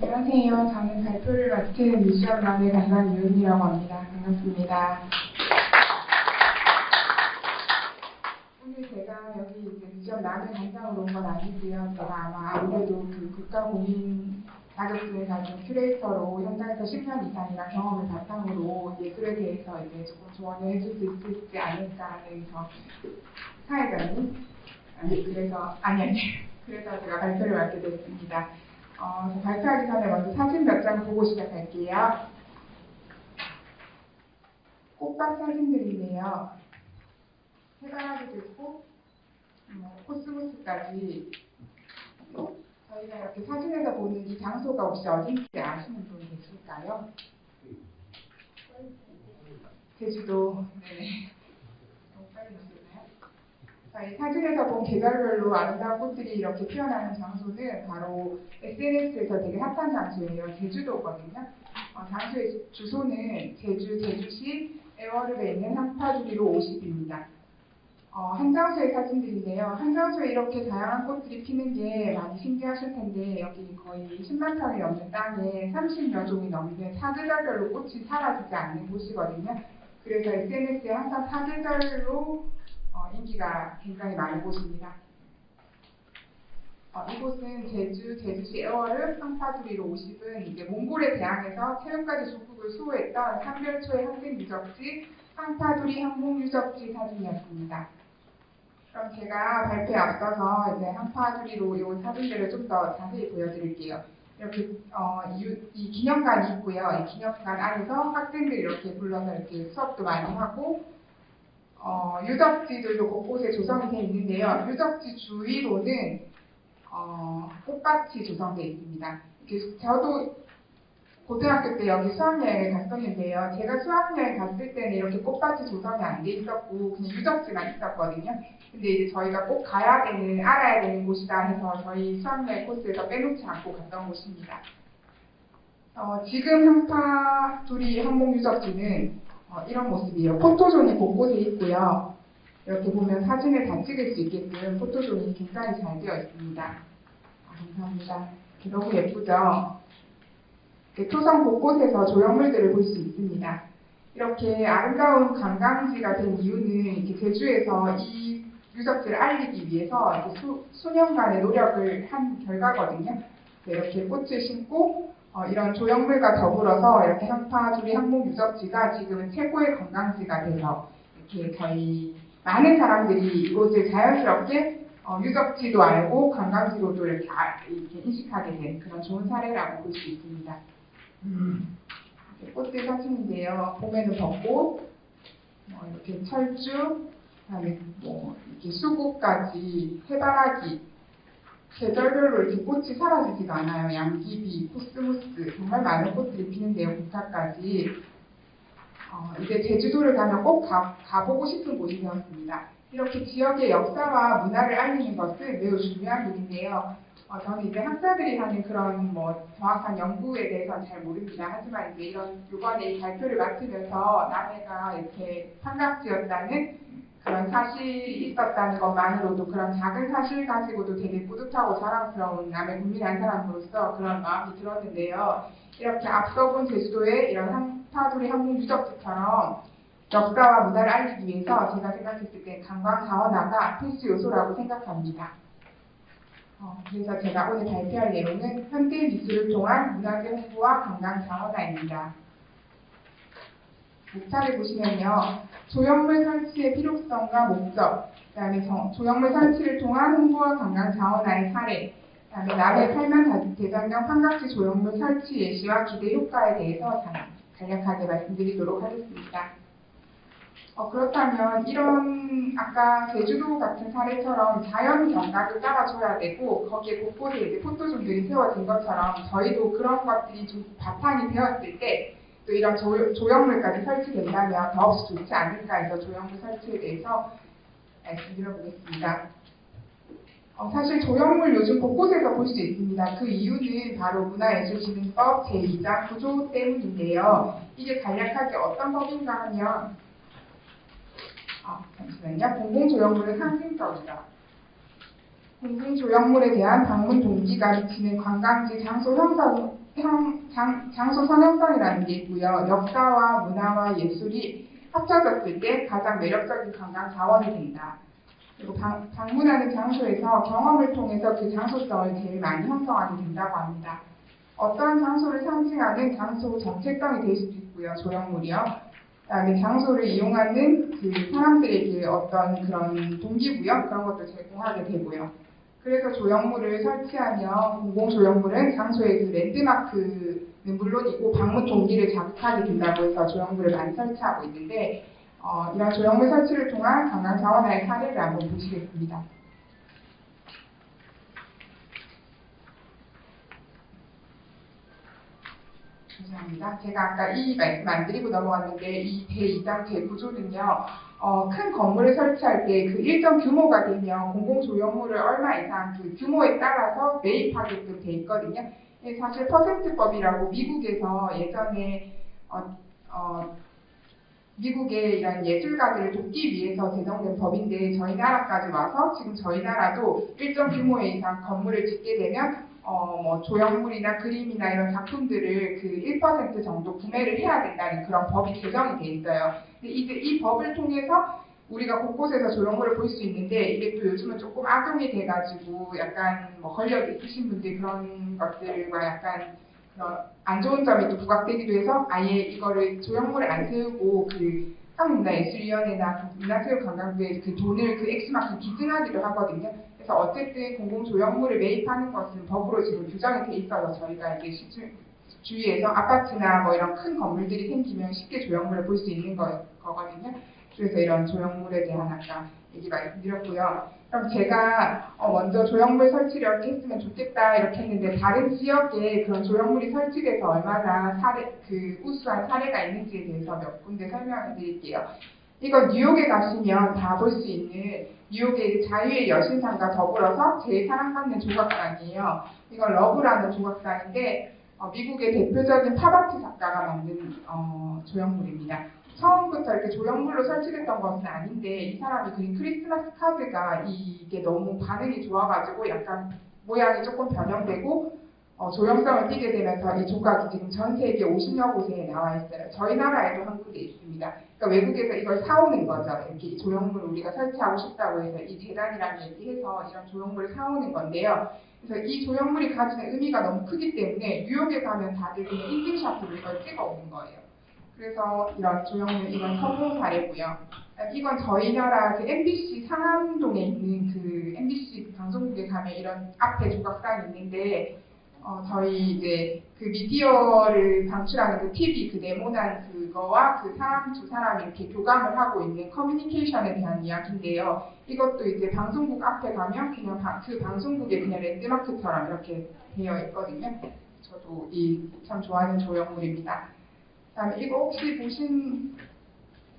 안녕하세요. 저는 발표를 맡은 미션남의 간장 이윤이라고 합니다. 반갑습니다. 오늘 제가 여기 미션 남의 간장으로 온 건 아니고요. 제가 아마 아무래도 그 국가 공인 자격증을 가진 큐레이터로 현장에서 10년 이상이나 경험을 바탕으로 예술에 대해서 이제 조금 조언을 해줄 수 있지 않을까 해서 사회자님 아니 그래서 아니 아니 그래서 제가 발표를 맡게 됐습니다. 어, 저 발표하기 전에 먼저 사진 몇 장 보고 시작할게요. 꽃밭 사진들인데요. 해바라기도 있고, 뭐, 코스모스까지. 저희가 이렇게 사진에서 보는 이 장소가 혹시 어딘지 아시는 분이 계실까요? 제주도. 네네. 너무 빨리 넘겼나요? 저희 사진에서 본 계절별로 아름다운 꽃들이 이렇게 피어나는 장소는 바로 SNS에서 되게 핫한 장소예요. 제주도거든요. 어, 장소의 주소는 제주 제주시 애월읍에 있는 한파주리로 50입니다. 어, 한 장소의 사진들인데요. 한 장소에 이렇게 다양한 꽃들이 피는 게 많이 신기하실 텐데 여기 거의 10만 평이 넘는 땅에 30여 종이 넘는 사계절별로 꽃이 사라지지 않는 곳이거든요. 그래서 SNS에 항상 사계절로 어, 인기가 굉장히 많은 곳입니다. 어, 이곳은 제주, 제주시 애월읍 상파두리로 50은 이제 몽골에 대항해서 체육까지 조국을 수호했던 삼별초의 항쟁 유적지 상파두리 항공 유적지 사진이었습니다. 그럼 제가 발표에 앞서서 이제 한파두리로 이 사진들을 좀 더 자세히 보여드릴게요. 이렇게 어, 이, 이 기념관이 있고요. 이 기념관 안에서 학생들이 이렇게 불러서 이렇게 수업도 많이 하고 어, 유적지들도 곳곳에 조성이 되어 있는데요. 유적지 주위로는 어, 꽃밭이 조성되어 있습니다. 저도 고등학교 때 여기 수학여행을 갔었는데요. 제가 수학여행 갔을 때는 이렇게 꽃밭이 조성이 안 돼 있었고 그냥 유적지만 있었거든요. 근데 이제 저희가 꼭 가야 되는, 알아야 되는 곳이다 해서 저희 수학여행 코스에서 빼놓지 않고 갔던 곳입니다. 어, 지금 한파두리 항공유적지는 어, 이런 모습이에요. 포토존이 곳곳에 있고요. 이렇게 보면 사진을 다 찍을 수 있게끔 포토존이 굉장히 잘 되어 있습니다. 아, 감사합니다. 너무 예쁘죠? 토성 곳곳에서 조형물들을 볼 수 있습니다. 이렇게 아름다운 관광지가 된 이유는 이렇게 제주에서 이 유적지를 알리기 위해서 이렇게 수, 수년간의 노력을 한 결과거든요. 네, 이렇게 꽃을 심고 어, 이런 조형물과 더불어서 이렇게 한파주리 항목 유적지가 지금은 최고의 관광지가 돼서 이렇게 저희 많은 사람들이 이곳을 자연스럽게 어, 유적지도 알고 관광지로도 이렇게, 아- 이렇게 인식하게 된 그런 좋은 사례라고 볼 수 있습니다. 이렇게 꽃들 사진인데요. 봄에는 벚꽃, 뭐 이렇게 철쭉, 그다음에 뭐 이렇게 수국까지 해바라기, 계절별로 이렇게 꽃이 사라지지가 않아요. 양귀비, 코스모스 정말 많은 꽃들이 피는데요. 부타까지. 어, 이제 제주도를 가면 꼭 가, 가보고 싶은 곳이 되었습니다. 이렇게 지역의 역사와 문화를 알리는 것은 매우 중요한 일인데요. 어, 저는 이제 학자들이 하는 그런 뭐 정확한 연구에 대해서는 잘 모릅니다. 하지만 이제 이런 이번에 이 발표를 맡으면서 남해가 이렇게 삼각지였다는 그런 사실이 있었다는 것만으로도 그런 작은 사실 가지고도 되게 뿌듯하고 자랑스러운 남의 국민의 한 사람으로서 그런 마음이 들었는데요. 이렇게 앞서 본 제주도의 이런 한파두리 항공 유적지처럼 역사와 문화를 알리기 위해서 제가 생각했을 때 관광 자원화가 필수 요소라고 생각합니다. 어, 그래서 제가 오늘 발표할 내용은 현대 미술을 통한 문화재 홍보와 관광 자원화입니다. 목차를 보시면요. 조형물 설치의 필요성과 목적, 그 다음에 정- 조형물 설치를 통한 홍보와 관광 자원화의 사례, 그 다음에 남해 팔만 대장경 삼각지 조형물 설치 예시와 기대 효과에 대해서 간- 간략하게 말씀드리도록 하겠습니다. 어, 그렇다면 이런 아까 제주도 같은 사례처럼 자연 경각을 깔아줘야 되고 거기에 곳곳에 이제 포토존들이 세워진 것처럼 저희도 그런 것들이 좀 바탕이 되었을 때 또 이런 조, 조형물까지 설치된다면 더없이 좋지 않을까 해서 조형물 설치에 대해서 말씀드려보겠습니다. 어, 사실 조형물 요즘 곳곳에서 볼 수 있습니다. 그 이유는 바로 문화예술진흥법 제2장 구조 때문인데요. 이게 간략하게 어떤 법인가 하면 아, 잠시만요. 공공조형물은 상징적이다. 공공조형물에 대한 방문 동기가 미치는 관광지 장소 형성, 형, 장, 장소 선형성이라는 게 있고요. 역사와 문화와 예술이 합쳐졌을 때 가장 매력적인 관광 자원이 된다. 그리고 방, 방문하는 장소에서 경험을 통해서 그 장소성을 제일 많이 형성하게 된다고 합니다. 어떠한 장소를 상징하는 장소 정체성이 될 수도 있고요. 조형물이요. 그다음에 장소를 이용하는 그 사람들에게 어떤 그런 동기부여 그런 것도 제공하게 되고요. 그래서 조형물을 설치하면 공공 조형물은 장소의 그 랜드마크는 물론이고 방문 동기를 자극하게 된다고 해서 조형물을 많이 설치하고 있는데 어, 이런 조형물 설치를 통한 관광 자원화의 사례를 한번 보시겠습니다. 죄송합니다. 제가 아까 이 말씀 안 드리고 넘어갔는데 이 제2장 재구조는요. 어, 큰 건물을 설치할 때 그 일정 규모가 되면 공공조형물을 얼마 이상 그 규모에 따라서 매입하게끔 돼 있거든요. 이게 사실 퍼센트법이라고 미국에서 예전에 어, 어, 미국의 이런 예술가들을 돕기 위해서 제정된 법인데 저희 나라까지 와서 지금 저희 나라도 일정 규모 이상 건물을 짓게 되면 어, 뭐 조형물이나 그림이나 이런 작품들을 그 1% 정도 구매를 해야 된다는 그런 법이 개정이 돼 있어요. 근데 이제 이 법을 통해서 우리가 곳곳에서 조형물을 볼수 있는데 이게 또 요즘은 조금 악용이 돼가지고 약간 뭐 권력 있으신 분들 그런 것들과 약간 그런 안 좋은 점이 또 부각되기도 해서 아예 이거를 조형물을 안 세우고 그 한국문화예술위원회나 그 문화체육관광부에 그 돈을 그 액수만큼 기증하기도 하거든요. 그래서 어쨌든 공공조형물을 매입하는 것은 법으로 지금 규정이 돼 있어서 저희가 이제 시주, 주위에서 아파트나 뭐 이런 큰 건물들이 생기면 쉽게 조형물을 볼 수 있는 거, 거거든요. 그래서 이런 조형물에 대한 아까 얘기 말씀드렸고요. 그럼 제가 어, 먼저 조형물 설치를 이렇게 했으면 좋겠다 이렇게 했는데 다른 지역에 그런 조형물이 설치돼서 얼마나 사례 그 우수한 사례가 있는지에 대해서 몇 군데 설명을 드릴게요. 이건 뉴욕에 가시면 다 볼 수 있는 뉴욕의 자유의 여신상과 더불어서 제일 사랑받는 조각상이에요. 이건 러브라는 조각상인데 어, 미국의 대표적인 팝아트 작가가 만든 어, 조형물입니다. 처음부터 이렇게 조형물로 설치됐던 것은 아닌데 이 사람이 그린 크리스마스 카드가 이게 너무 반응이 좋아가지고 약간 모양이 조금 변형되고 어, 조형성을 띠게 되면서 이 조각이 지금 전 세계 50여 곳에 나와 있어요. 저희 나라에도 한국에 있습니다. 그러니까 외국에서 이걸 사오는 거죠. 이렇게 조형물을 우리가 설치하고 싶다고 해서 이 재단이랑 얘기해서 이런 조형물을 사오는 건데요. 그래서 이 조형물이 가지는 의미가 너무 크기 때문에 뉴욕에 가면 다들 그냥 인증샷으로 이걸 찍어 오는 거예요. 그래서 이런 조형물 이건 성공 사례고요. 이건 저희 나라 그 MBC 상암동에 있는 그 MBC 방송국에 가면 이런 앞에 조각상이 있는데 어, 저희 이제 그 미디어를 방출하는 그 TV 그 네모난 그거와 그 사람 두 사람이 이렇게 교감을 하고 있는 커뮤니케이션에 대한 이야기인데요. 이것도 이제 방송국 앞에 가면 그냥 바, 그 방송국에 그냥 랜드마크처럼 이렇게 되어 있거든요. 저도 이 참 좋아하는 조형물입니다. 그다음에 이거 혹시 보신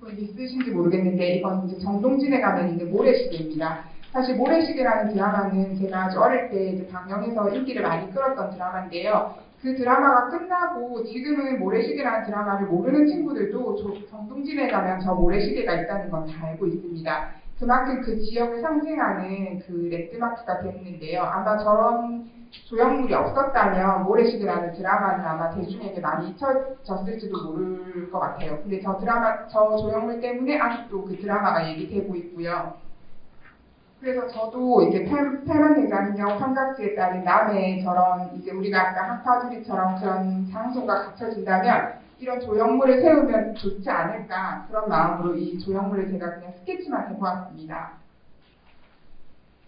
분 있으신지 모르겠는데 이건 이제 정동진에 가면 있는 모래시계입니다. 사실 모래시계라는 드라마는 제가 아주 어릴 때 방영에서 인기를 많이 끌었던 드라마인데요. 그 드라마가 끝나고 지금은 모래시계라는 드라마를 모르는 친구들도 저- 정동진에 가면 저 모래시계가 있다는 건 다 알고 있습니다. 그만큼 그 지역을 상징하는 그 랜드마크가 됐는데요. 아마 저런 조형물이 없었다면 모래시계라는 드라마는 아마 대중에게 많이 잊혀졌을지도 모를 것 같아요. 근데 저 드라마, 저 조형물 때문에 아직도 그 드라마가 얘기되고 있고요. 그래서 저도 이제 팔- 팔만 대장경 삼각지에 따른 남해 저런 이제 우리가 아까 한파두리처럼 그런 장소가 갖춰진다면 이런 조형물을 세우면 좋지 않을까 그런 마음으로 이 조형물을 제가 그냥 스케치만 해보았습니다.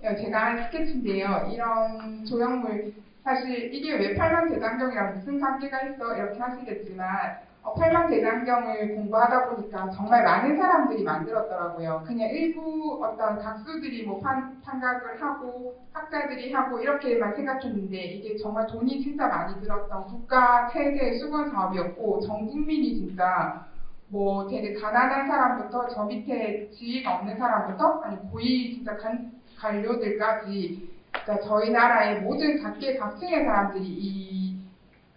예, 제가 한 스케치인데요. 이런 조형물 사실 이게 왜 팔만 대장경이랑 무슨 관계가 있어 이렇게 하시겠지만 어, 팔만 대장경을 공부하다 보니까 정말 많은 사람들이 만들었더라고요. 그냥 일부 어떤 각수들이 뭐 판, 판각을 하고 학자들이 하고 이렇게만 생각했는데 이게 정말 돈이 진짜 많이 들었던 국가 최대 수건 사업이었고 전 국민이 진짜 뭐 되게 가난한 사람부터 저 밑에 지위가 없는 사람부터 아니 고위 진짜 간, 관료들까지 그러니까 저희 나라의 모든 각계 각층의 사람들이 이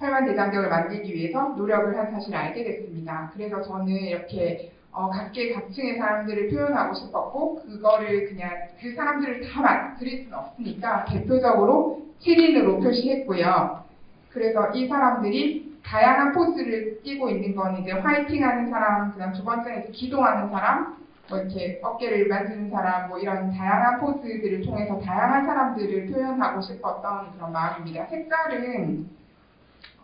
팔만 대장경을 만들기 위해서 노력을 한 사실을 알게 됐습니다. 그래서 저는 이렇게 어, 각계 각층의 사람들을 표현하고 싶었고 그거를 그냥 그 사람들을 다 만- 그릴 수는 없으니까 대표적으로 7인으로 표시했고요. 그래서 이 사람들이 다양한 포즈를 띄고 있는 건 이제 화이팅 하는 사람, 그다음 두 번째는 기도하는 사람, 뭐 이렇게 어깨를 만지는 사람, 뭐 이런 다양한 포즈들을 통해서 다양한 사람들을 표현하고 싶었던 그런 마음입니다. 색깔은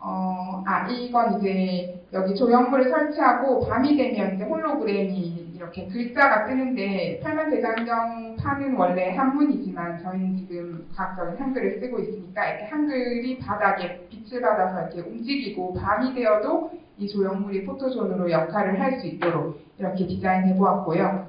어, 아, 이건 이제 여기 조형물을 설치하고 밤이 되면 이제 홀로그램이 이렇게 글자가 뜨는데 팔만 대장경 판은 원래 한문이지만 저희는 지금 과학적인 한글을 쓰고 있으니까 이렇게 한글이 바닥에 빛을 받아서 이렇게 움직이고 밤이 되어도 이 조형물이 포토존으로 역할을 할 수 있도록 이렇게 디자인해 보았고요.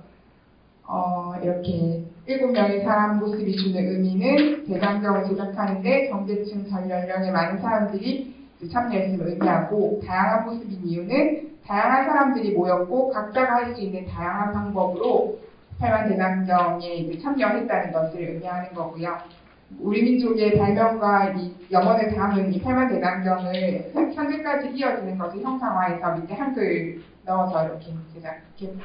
어, 이렇게 일곱 명의 사람 모습이 주는 의미는 대장경을 제작하는데 경계층 전 연령의 많은 사람들이 참여했음을 의미하고 다양한 모습인 이유는 다양한 사람들이 모였고 각자가 할 수 있는 다양한 방법으로 팔만 대장경에 이제 참여했다는 것을 의미하는 거고요. 우리 민족의 발명과 이 염원을 담은 이 팔만 대장경을 현재까지 이어지는 것을 형상화해서 밑에 한글 넣어서 이렇게 제작 이렇게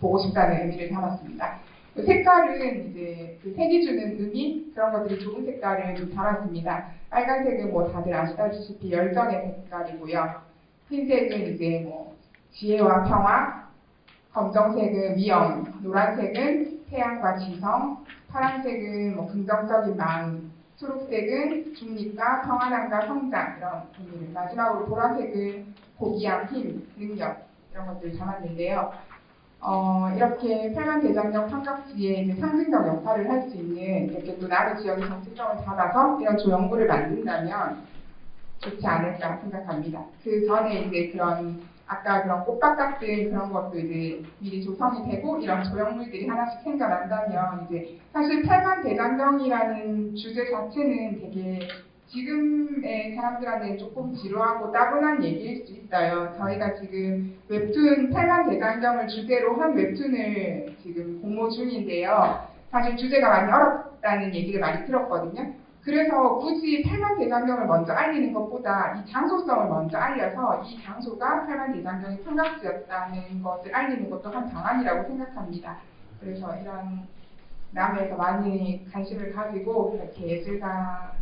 보고 싶다는 의미를 담았습니다. 그 색깔은 이제 그 색이 주는 의미 그런 것들이 좋은 색깔을 좀 담았습니다. 빨간색은 뭐 다들 아시다시피 열정의 색깔이고요. 흰색은 이제 뭐 지혜와 평화, 검정색은 위험, 노란색은 태양과 지성, 파란색은 뭐 긍정적인 마음, 초록색은 중립과 평안함과 성장 이런 의미를 마지막으로 보라색은 고귀함, 힘, 능력 이런 것들을 담았는데요. 어, 이렇게 팔만 대장경 삼각지에 상징적 역할을 할 수 있는 이렇게 또 나루 지역의 정체성을 잡아서 이런 조형물을 만든다면 좋지 않을까 생각합니다. 그 전에 이제 그런 아까 그런 꽃밭 같은 그런 것도 이제 미리 조성이 되고 이런 조형물들이 하나씩 생겨난다면 이제 사실 팔만 대장경이라는 주제 자체는 되게 지금의 사람들한테는 조금 지루하고 따분한 얘기일 수 있어요. 저희가 지금 웹툰 팔만 대장경을 주제로 한 웹툰을 지금 공모 중인데요. 사실 주제가 많이 어렵다는 얘기를 많이 들었거든요. 그래서 굳이 팔만 대장경을 먼저 알리는 것보다 이 장소성을 먼저 알려서 이 장소가 팔만 대장경의 삼각지였다는 것을 알리는 것도 한 방안이라고 생각합니다. 그래서 이런 남에서 많이 관심을 가지고 이렇게 예술가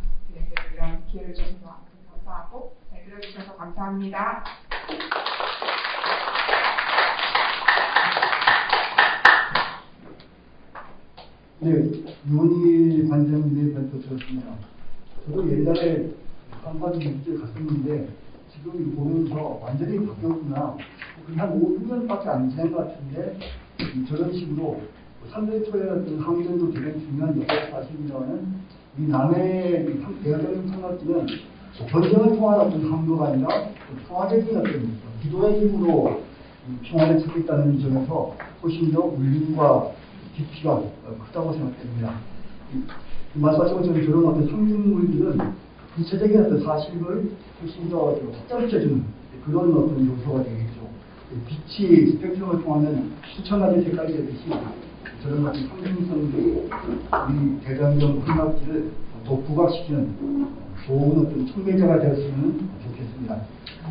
이런 기회를 주셔서 감사하고 잘 들어주셔서 감사합니다. 네, 윤희 관장님의 발표 들었습니다. 저도 옛날에 한번 일제 갔었는데 지금 보면서 완전히 바뀌었구나. 한 5년,6년밖에 안 지난 것 같은데 음, 저런 식으로 3대 초의 어떤 항전도 되게 중요한 역할을 하십니다만은 이 상- 대화적인 상관지는 전쟁을 통한 어떤 항도가 아니라 또 평화적인 어떤 기도의 힘으로 이 평화를 찾겠다는 점에서 훨씬 더 울림과 깊이가 어, 크다고 생각됩니다. 이- 말씀하신 것처럼 저런 어떤 상징물들은 구체적인 어떤 사실을 훨씬 더 확장시켜주는 그런 어떤 요소가 되겠죠. 빛이 스펙트럼을 통하면 수천 가지 색깔이 되듯이 저런 어떤 상징성들이 이 대장경 흔적지를 더 부각시키는 좋은 어떤 촉매자가 되었으면 좋겠습니다.